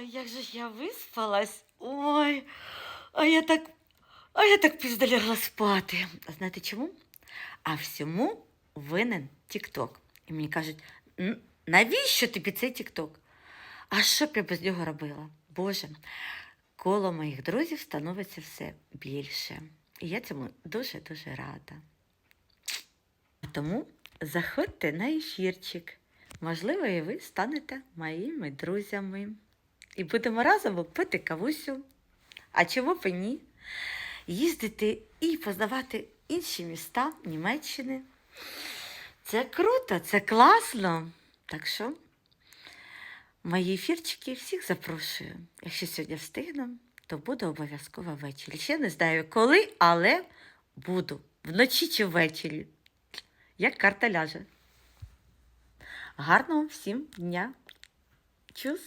Ой, як же я виспалась. Ой, а я так, а я так пізно спати. А знаєте чому? А всьому винен Тік-Ток. І мені кажуть, навіщо тобі цей Тік-Ток? А що б я без нього робила? Боже, коло моїх друзів становиться все більше. І я цьому дуже-дуже рада. Тому заходьте на ефірчик. Можливо, і ви станете моїми друзями. І будемо разом пити кавусю. А чому б ні? Їздити і познавати інші міста Німеччини. Це круто, це класно. Так що мої ефірчики всіх запрошую. Якщо сьогодні встигну, то буду обов'язково ввечері. Ще не знаю коли, але буду вночі чи ввечері. Як карта ляже. Гарного всім дня. Чус!